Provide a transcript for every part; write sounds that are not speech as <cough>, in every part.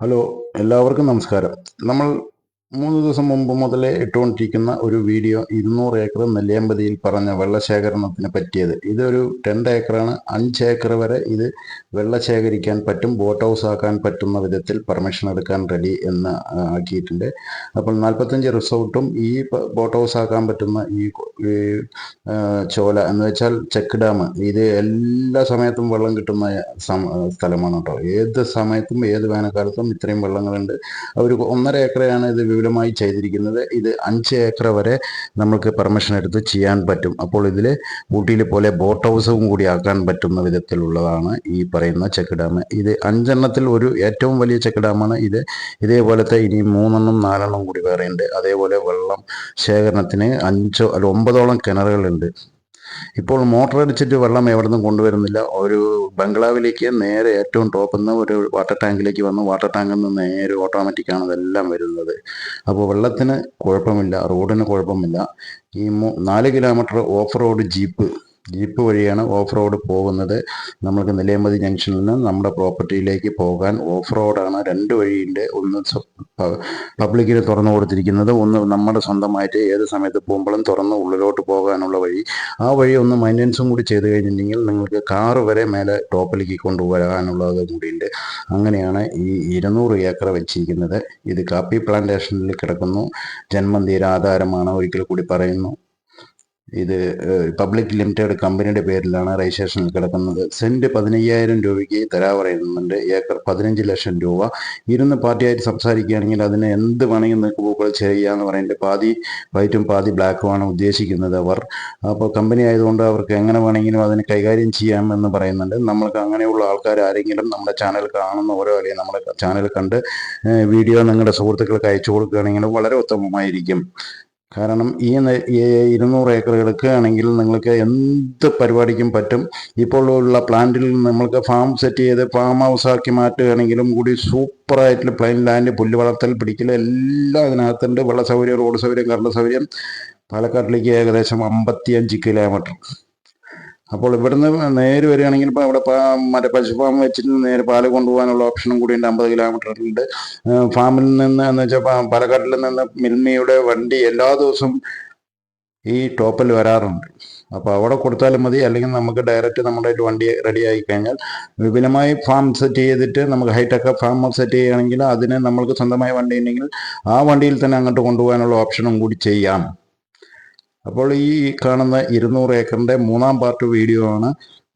Hello എല്ലാവർക്കും നമസ്കാരം. നമ്മൾ മൂന്ന് ദിവസം മുമ്പ് മുതലേ ഇട്ടുകൊണ്ടിരിക്കുന്ന ഒരു വീഡിയോ ഇരുന്നൂറ് ഏക്കർ നെല്ലിയമ്പതിയിൽ പറഞ്ഞ വെള്ളശേഖരണത്തിന് പറ്റിയത്. ഇതൊരു രണ്ട് ഏക്കറാണ്. അഞ്ച് ഏക്കർ വരെ ഇത് വെള്ളം ശേഖരിക്കാൻ പറ്റും ബോട്ട് ഹൗസ് ആക്കാൻ പറ്റുന്ന വിധത്തിൽ പെർമിഷൻ എടുക്കാൻ റെഡി എന്ന് ആക്കിയിട്ടുണ്ട്. അപ്പോൾ നാൽപ്പത്തഞ്ച് റിസോർട്ടും ഈ ബോട്ട് ഹൗസ് ആക്കാൻ പറ്റുന്ന ഈ ചോല എന്ന് വെച്ചാൽ ചെക്ക് ഡാം. ഇത് എല്ലാ സമയത്തും വെള്ളം കിട്ടുന്ന സ്ഥലമാണ് കേട്ടോ. ഏത് സമയത്തും ഏത് വേനൽക്കാലത്തും ഇത്രയും വെള്ളങ്ങളുണ്ട്. ഒരു ഒന്നര ഏക്കറയാണ് ഇത് വിപുലമായി ചെയ്തിരിക്കുന്നത് ഇത് അഞ്ച് ഏക്കർ വരെ നമുക്ക് പെർമിഷൻ എടുത്ത് ചെയ്യാൻ പറ്റും. അപ്പോൾ ഇതിൽ ഊട്ടിയിൽ പോലെ ബോട്ട് ഹൗസും കൂടി ആക്കാൻ പറ്റുന്ന വിധത്തിലുള്ളതാണ് ഈ പറയുന്ന ചെക്ക് ഡാം ഇത് അഞ്ചെണ്ണത്തിൽ ഒരു ഏറ്റവും വലിയ ചെക്ക് ഡാമാണ് ഇത്. ഇതേപോലത്തെ ഇനി മൂന്നെണ്ണം നാലെണ്ണം കൂടി വേറെയുണ്ട്. അതേപോലെ വെള്ളം ശേഖരണത്തിന് അഞ്ചോ അല്ല ഒമ്പതോളം കിണറുകളുണ്ട്. ഇപ്പോൾ മോട്ടർ അടിച്ചിട്ട് വെള്ളം എവിടെ നിന്നും കൊണ്ടുവരുന്നില്ല. ഒരു ബംഗ്ലാവിലേക്ക് നേരെ ഏറ്റവും ടോപ്പിൽ നിന്ന് ഒരു വാട്ടർ ടാങ്കിലേക്ക് വന്ന് വാട്ടർ ടാങ്കിൽ നിന്ന് നേരെ ഓട്ടോമാറ്റിക്കാണ് ഇതെല്ലാം വരുന്നത്. അപ്പോൾ വെള്ളത്തിന് കുഴപ്പമില്ല റോഡിന് കുഴപ്പമില്ല. ഈ നാല് kilometre off road jeep jeep വഴിയാണ് ഓഫ് റോഡ് പോകുന്നത്. നമ്മൾക്ക് നിലയമതി ജംഗ്ഷനിൽ നിന്ന് നമ്മുടെ പ്രോപ്പർട്ടിയിലേക്ക് പോകാൻ ഓഫ് റോഡാണ് രണ്ട് വഴിയുണ്ട്. ഒന്ന് പബ്ലിക്കിന് തുറന്നു കൊടുത്തിരിക്കുന്നത്. ഒന്ന് നമ്മുടെ സ്വന്തമായിട്ട് ഏത് സമയത്ത് പോകുമ്പോഴും തുറന്ന് ഉള്ളിലോട്ട് പോകാനുള്ള വഴി. ആ വഴി ഒന്ന് മെയിന്റനൻസും കൂടി ചെയ്ത് കഴിഞ്ഞിട്ടുണ്ടെങ്കിൽ നിങ്ങൾക്ക് കാറ് വരെ മേലെ ടോപ്പിലേക്ക് കൊണ്ടുവരാനുള്ളത് കൂടിയുണ്ട്. അങ്ങനെയാണ് ഈ ഇരുന്നൂറ് ഏക്കർ വെച്ചിരിക്കുന്നത്. ഇത് കാപ്പി പ്ലാന്റേഷനിൽ കിടക്കുന്നു. ജന്മന്തീര ആധാരമാണ് ഒരിക്കൽ കൂടി പറയുന്നു. ഇത് പബ്ലിക് ലിമിറ്റഡ് കമ്പനിയുടെ പേരിലാണ് രജിസ്ട്രേഷനിൽ കിടക്കുന്നത്. സെന്റ് പതിനയ്യായിരം രൂപയ്ക്ക് തരാ പറയുന്നുണ്ട് ഏക്കർ പതിനഞ്ച് ലക്ഷം രൂപ. ഇരുന്ന് പാർട്ടിയായിട്ട് സംസാരിക്കുകയാണെങ്കിൽ അതിന് എന്ത് വേണമെങ്കിൽ നിങ്ങൾക്ക് പൂക്കൾ ചെയ്യാന്ന് പറയുന്നത് പാതി വൈറ്റും പാതി ബ്ലാക്കുമാണ് ഉദ്ദേശിക്കുന്നത് അവർ. അപ്പോൾ കമ്പനി ആയതുകൊണ്ട് അവർക്ക് എങ്ങനെ വേണമെങ്കിലും അതിന് കൈകാര്യം ചെയ്യാമെന്ന് പറയുന്നുണ്ട്. നമ്മൾക്ക് അങ്ങനെയുള്ള ആൾക്കാർ ആരെങ്കിലും നമ്മുടെ ചാനൽ കാണുന്ന ഓരോ അല്ലെങ്കിൽ നമ്മുടെ ചാനൽ കണ്ട് വീഡിയോ നിങ്ങളുടെ സുഹൃത്തുക്കൾക്ക് അയച്ചു കൊടുക്കുകയാണെങ്കിൽ വളരെ ഉത്തമമായിരിക്കും. കാരണം ഈ ഇരുന്നൂറ് ഏക്കർ എടുക്കുകയാണെങ്കിൽ നിങ്ങൾക്ക് എന്ത് പരിപാടിക്കും പറ്റും. ഇപ്പോൾ ഉള്ള പ്ലാന്റിൽ നമ്മൾക്ക് ഫാം സെറ്റ് ചെയ്ത് ഫാം ഹൗസ് ആക്കി മാറ്റുകയാണെങ്കിലും കൂടി സൂപ്പറായിട്ടുള്ള പ്ലെയിൻ ലാൻഡ് പുല്ല് വളർത്തൽ പിടിക്കൽ എല്ലാം അതിനകത്തുണ്ട് വെള്ള സൗകര്യം റോഡ് സൗകര്യം കറണ്ട് സൗകര്യം. പാലക്കാട്ടിലേക്ക് ഏകദേശം അമ്പത്തിയഞ്ച് കിലോമീറ്റർ അപ്പോൾ ഇവിടുന്ന് നേരെ വരികയാണെങ്കിൽ ഇപ്പോൾ അവിടെ മറ്റേ പശു ഫാം വെച്ചിട്ട് നേരെ പാൽ കൊണ്ടുപോകാനുള്ള ഓപ്ഷനും കൂടി ഉണ്ട്. അമ്പത് കിലോമീറ്ററിലുണ്ട് ഫാമിൽ നിന്ന് എന്ന് വെച്ചാൽ പാലക്കാട്ടിൽ നിന്ന് മിൽമിയുടെ വണ്ടി എല്ലാ ദിവസവും ഈ ടോപ്പിൽ വരാറുണ്ട്. അപ്പോൾ അവിടെ കൊടുത്താലും മതി. അല്ലെങ്കിൽ നമുക്ക് ഡയറക്റ്റ് നമ്മുടെ വണ്ടി റെഡി ആയി കഴിഞ്ഞാൽ വിപുലമായി ഫാം സെറ്റ് ചെയ്തിട്ട് നമുക്ക് ഹൈടെക് ഫാം സെറ്റ് ചെയ്യുകയാണെങ്കിൽ അതിന് നമ്മൾക്ക് സ്വന്തമായ വണ്ടി ഉണ്ടെങ്കിൽ ആ വണ്ടിയിൽ തന്നെ അങ്ങോട്ട് കൊണ്ടുപോകാനുള്ള ഓപ്ഷനും കൂടി ചെയ്യാം. അപ്പോൾ ഈ കാണുന്ന ഇരുന്നൂറ് ഏക്കറിന്റെ മൂന്നാം പാർട്ട് വീഡിയോ ആണ്.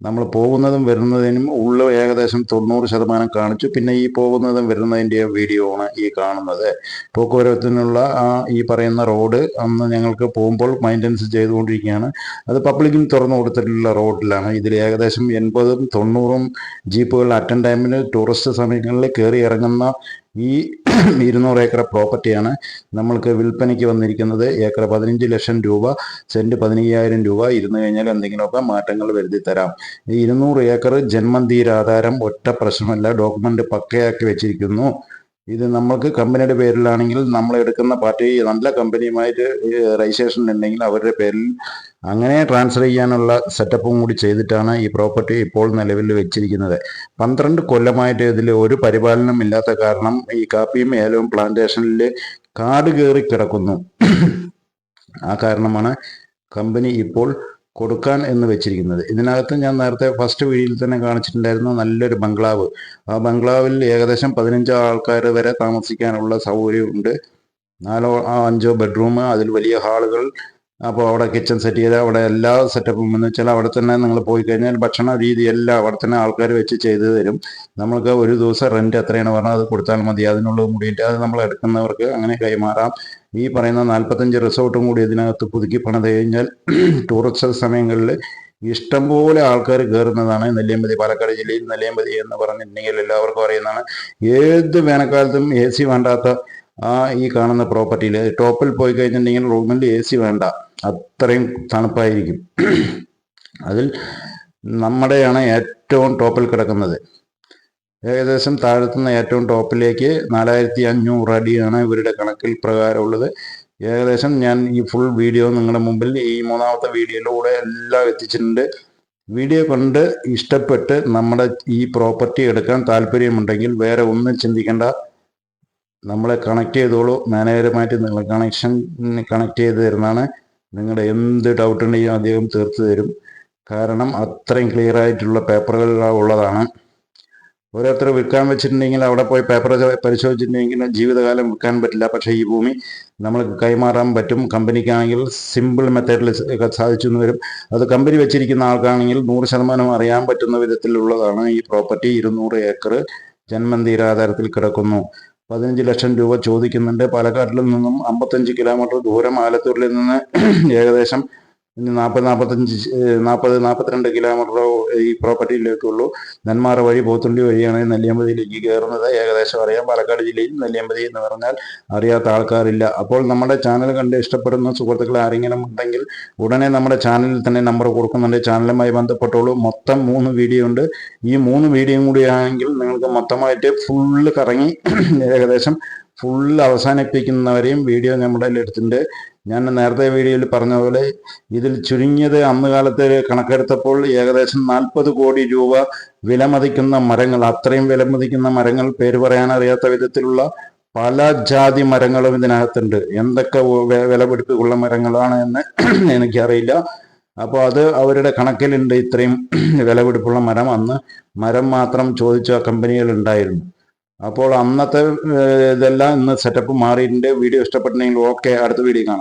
നമ്മൾ പോകുന്നതും വരുന്നതിനും ഉള്ള ഏകദേശം തൊണ്ണൂറ് ശതമാനം കാണിച്ചു. പിന്നെ ഈ പോകുന്നതും വരുന്നതിന്റെ വീഡിയോ ആണ് ഈ കാണുന്നത്. പോക്കുവരത്തിനുള്ള ആ ഈ പറയുന്ന റോഡ് അന്ന് ഞങ്ങൾക്ക് പോകുമ്പോൾ മെയിന്റനൻസ് ചെയ്തുകൊണ്ടിരിക്കുകയാണ്. അത് പബ്ലിക്കിന് തുറന്നു കൊടുത്തിട്ടുള്ള റോഡിലാണ് ഇതിൽ ഏകദേശം എൺപതും തൊണ്ണൂറും ജീപ്പുകൾ അറ്റൻ ടൈമിൽ ടൂറിസ്റ്റ് സമയങ്ങളിൽ കയറി ഇറങ്ങുന്ന ഈ <clears throat> ഇരുന്നൂറ് ഏക്കർ പ്രോപ്പർട്ടിയാണ് നമ്മൾക്ക് വിൽപ്പനയ്ക്ക് വന്നിരിക്കുന്നത്. ഏക്കർ പതിനഞ്ച് ലക്ഷം രൂപ സെന്റ് പതിനയ്യായിരം രൂപ. ഇരുന്ന് കഴിഞ്ഞാൽ എന്തെങ്കിലുമൊക്കെ മാറ്റങ്ങൾ വരുത്തി തരാം. ഈ ഇരുന്നൂറ് ഏക്കർ ജന്മന്തീരാധാരം ഒറ്റ പ്രശ്നമല്ല. ഡോക്യുമെന്റ് പക്കയാക്കി വെച്ചിരിക്കുന്നു. ഇത് നമ്മൾക്ക് കമ്പനിയുടെ പേരിലാണെങ്കിൽ നമ്മൾ എടുക്കുന്ന പാർട്ടി നല്ല കമ്പനിയുമായിട്ട് രജിസ്ട്രേഷൻ ഉണ്ടെങ്കിൽ അവരുടെ പേരിൽ അങ്ങനെ ട്രാൻസ്ഫർ ചെയ്യാനുള്ള സെറ്റപ്പും കൂടി ചെയ്തിട്ടാണ് ഈ പ്രോപ്പർട്ടി ഇപ്പോൾ നിലവിൽ വെച്ചിരിക്കുന്നത്. പന്ത്രണ്ട് കൊല്ലമായിട്ട് ഇതിൽ ഒരു പരിപാലനം ഇല്ലാത്ത കാരണം ഈ കാപ്പിയും ഏലവും പ്ലാന്റേഷനിൽ കാട് കയറി കിടക്കുന്നു. ആ കാരണമാണ് കമ്പനി ഇപ്പോൾ കൊടുക്കാൻ എന്ന് വെച്ചിരിക്കുന്നത്. ഇതിനകത്ത് ഞാൻ നേരത്തെ ഫസ്റ്റ് വീഡിയോയിൽ തന്നെ കാണിച്ചിട്ടുണ്ടായിരുന്ന നല്ലൊരു ബംഗ്ലാവ്. ആ ബംഗ്ലാവിൽ ഏകദേശം പതിനഞ്ച് ആൾക്കാർ വരെ താമസിക്കാനുള്ള സൗകര്യമുണ്ട്. നാലോ അഞ്ചോ ബെഡ്റൂം അതിൽ വലിയ ഹാളുകൾ അപ്പോൾ അവിടെ കിച്ചൺ സെറ്റ് ചെയ്ത് അവിടെ എല്ലാ സെറ്റപ്പും എന്ന് വെച്ചാൽ അവിടെ തന്നെ നിങ്ങൾ പോയി കഴിഞ്ഞാൽ ഭക്ഷണ രീതി എല്ലാം അവിടെ തന്നെ ആൾക്കാർ വെച്ച് ചെയ്തു തരും. നമ്മൾക്ക് ഒരു ദിവസം റെന്റ് എത്രയാണ് പറഞ്ഞാൽ അത് കൊടുത്താൽ മതി. അതിനുള്ള മുടിയിട്ട് അത് നമ്മൾ എടുക്കുന്നവർക്ക് അങ്ങനെ കൈമാറാം. ഈ പറയുന്ന നാൽപ്പത്തഞ്ച് റിസോർട്ടും കൂടി ഇതിനകത്ത് പുതുക്കി പണിത് കഴിഞ്ഞാൽ <clears throat> ടൂറിസ്റ്റ് സമയങ്ങളിൽ ഇഷ്ടംപോലെ ആൾക്കാർ കയറുന്നതാണ് നെല്ലിയമ്പതി പാലക്കാട് ജില്ലയിൽ നെല്ലിയമ്പതി എന്ന് പറഞ്ഞിട്ടുണ്ടെങ്കിൽ എല്ലാവർക്കും അറിയുന്നതാണ്. ഏത് വേനൽക്കാലത്തും എ സി വേണ്ടാത്ത ആ ഈ കാണുന്ന പ്രോപ്പർട്ടിയിൽ ടോപ്പിൽ പോയി കഴിഞ്ഞിട്ടുണ്ടെങ്കിൽ റൂമിൽ എ സി വേണ്ട. അത്രയും തണുപ്പായിരിക്കും. <clears throat> അതിൽ നമ്മുടെയാണ് ഏറ്റവും ടോപ്പിൽ കിടക്കുന്നത്. ഏകദേശം താഴ്ത്തുന്ന ഏറ്റവും ടോപ്പിലേക്ക് നാലായിരത്തി അഞ്ഞൂറ് അടിയാണ് ഇവരുടെ കണക്കിൽ പ്രകാരമുള്ളത്. ഏകദേശം ഞാൻ ഈ ഫുൾ വീഡിയോ നിങ്ങളുടെ മുമ്പിൽ ഈ മൂന്നാമത്തെ വീഡിയോയിലൂടെ എല്ലാം എത്തിച്ചിട്ടുണ്ട്. വീഡിയോ കണ്ട് ഇഷ്ടപ്പെട്ട് നമ്മുടെ ഈ പ്രോപ്പർട്ടി എടുക്കാൻ താല്പര്യമുണ്ടെങ്കിൽ വേറെ ഒന്നും ചിന്തിക്കേണ്ട. നമ്മളെ കണക്ട് ചെയ്തോളൂ. മാനേജറുമായിട്ട് നിങ്ങൾ കണക്ഷൻ കണക്ട് ചെയ്ത് തരുന്നതാണ്. നിങ്ങളുടെ എന്ത് ഡൗട്ട് ഉണ്ടെങ്കിലും അദ്ദേഹം തീർത്തു തരും. കാരണം അത്രയും ക്ലിയർ ആയിട്ടുള്ള പേപ്പറുകൾ ഉള്ളതാണ്. ഓരോരുത്തർ വിൽക്കാൻ വെച്ചിട്ടുണ്ടെങ്കിൽ അവിടെ പോയി പേപ്പർ പരിശോധിച്ചിട്ടുണ്ടെങ്കിൽ ജീവിതകാലം വിൽക്കാൻ പറ്റില്ല. പക്ഷേ ഈ ഭൂമി നമ്മൾ കൈമാറാൻ പറ്റും. കമ്പനിക്കാണെങ്കിൽ സിമ്പിൾ മെത്തേഡിൽ സാധിച്ചു എന്ന് വരും. അത് കമ്പനി വെച്ചിരിക്കുന്ന ആൾക്കാണെങ്കിൽ നൂറ് ശതമാനം അറിയാൻ പറ്റുന്ന വിധത്തിലുള്ളതാണ് ഈ പ്രോപ്പർട്ടി ഇരുന്നൂറ് ഏക്കർ ജന്മന്തീരാധാരത്തിൽ കിടക്കുന്നു. പതിനഞ്ച് ലക്ഷം രൂപ ചോദിക്കുന്നുണ്ട്. പാലക്കാട്ടിൽ നിന്നും അമ്പത്തഞ്ച് കിലോമീറ്റർ ദൂരം ആലത്തൂരിൽ നിന്ന് ഏകദേശം നാൽപ്പത് നാൽപ്പത്തഞ്ച് നാൽപ്പത് നാൽപ്പത്തിരണ്ട് കിലോമീറ്ററോ ഈ പ്രോപ്പർട്ടിയിലേക്കുള്ളൂ നെന്മാറ വഴി പോത്തുണ്ടി വഴിയാണ് നെല്ലിയമ്പതിയിലേക്ക് കയറുന്നത്. ഏകദേശം അറിയാം. പാലക്കാട് ജില്ലയിൽ നെല്ലിയമ്പതി എന്ന് പറഞ്ഞാൽ അറിയാത്ത ആൾക്കാരില്ല. അപ്പോൾ നമ്മുടെ ചാനൽ കണ്ട് ഇഷ്ടപ്പെടുന്ന സുഹൃത്തുക്കൾ ആരെങ്കിലും ഉണ്ടെങ്കിൽ ഉടനെ നമ്മുടെ ചാനലിൽ തന്നെ നമ്പർ കൊടുക്കുന്നുണ്ട്. ചാനലുമായി ബന്ധപ്പെട്ടോളൂ. മൊത്തം മൂന്ന് വീഡിയോ ഉണ്ട്. ഈ മൂന്ന് വീഡിയോയും കൂടി ആണെങ്കിൽ നിങ്ങൾക്ക് മൊത്തമായിട്ട് ഫുള്ള് കറങ്ങി ഏകദേശം ഫുള്ള് അവസാനിപ്പിക്കുന്നവരെയും വീഡിയോ നമ്മുടെ എടുത്തിട്ടുണ്ട് ഞാൻ നേരത്തെ വീഡിയോയിൽ പറഞ്ഞ പോലെ ഇതിൽ ചുരുങ്ങിയത് അന്ന് കാലത്തെ കണക്കെടുത്തപ്പോൾ ഏകദേശം നാൽപ്പത് കോടി രൂപ വിലമതിക്കുന്ന മരങ്ങൾ അത്രയും വിലമതിക്കുന്ന മരങ്ങൾ പേര് പറയാൻ അറിയാത്ത വിധത്തിലുള്ള പല ജാതി മരങ്ങളും ഇതിനകത്തുണ്ട്. എന്തൊക്കെ വില വിലപിടിപ്പുള്ള മരങ്ങളാണ് എന്ന് <clears throat> എനിക്കറിയില്ല. അപ്പോൾ അത് അവരുടെ കണക്കിലുണ്ട് ഇത്രയും <clears throat> വിലപിടിപ്പുള്ള മരം. അന്ന് മരം മാത്രം ചോദിച്ച കമ്പനികൾ ഉണ്ടായിരുന്നു. അപ്പോൾ അന്നത്തെ ഇതെല്ലാം ഇന്ന് സെറ്റപ്പ് മാറിയിട്ടുണ്ട്. വീഡിയോ ഇഷ്ടപ്പെട്ടിട്ടുണ്ടെങ്കിൽ ഓക്കെ അടുത്ത വീഡിയോ കാണാം.